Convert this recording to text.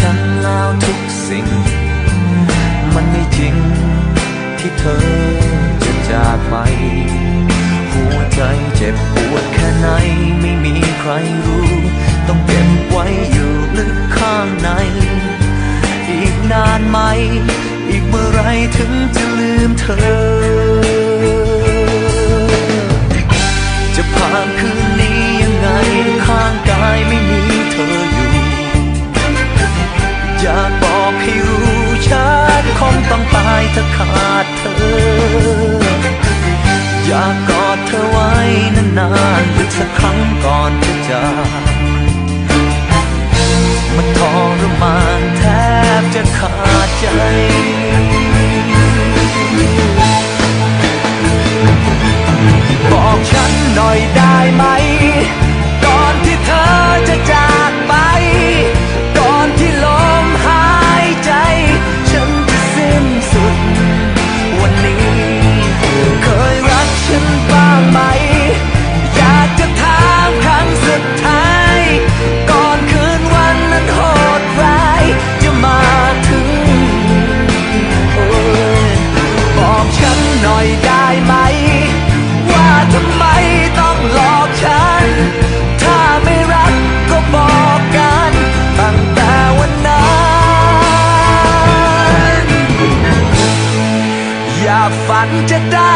ฉันแล้วทุกสิ่ง มันไม่จริงที่เธอจะจากไป หัวใจเจ็บปวดแค่ไหนไม่มีใครรู้ ต้องเก็บไว้อยู่ลึกข้างใน อีกนานไหม อีกเมื่อไรถึงจะลืมเธอ ถ้าขาดเธอ อยากกอดเธอไว้นานๆหรือสักครั้งก่อนจะจาก Jedi.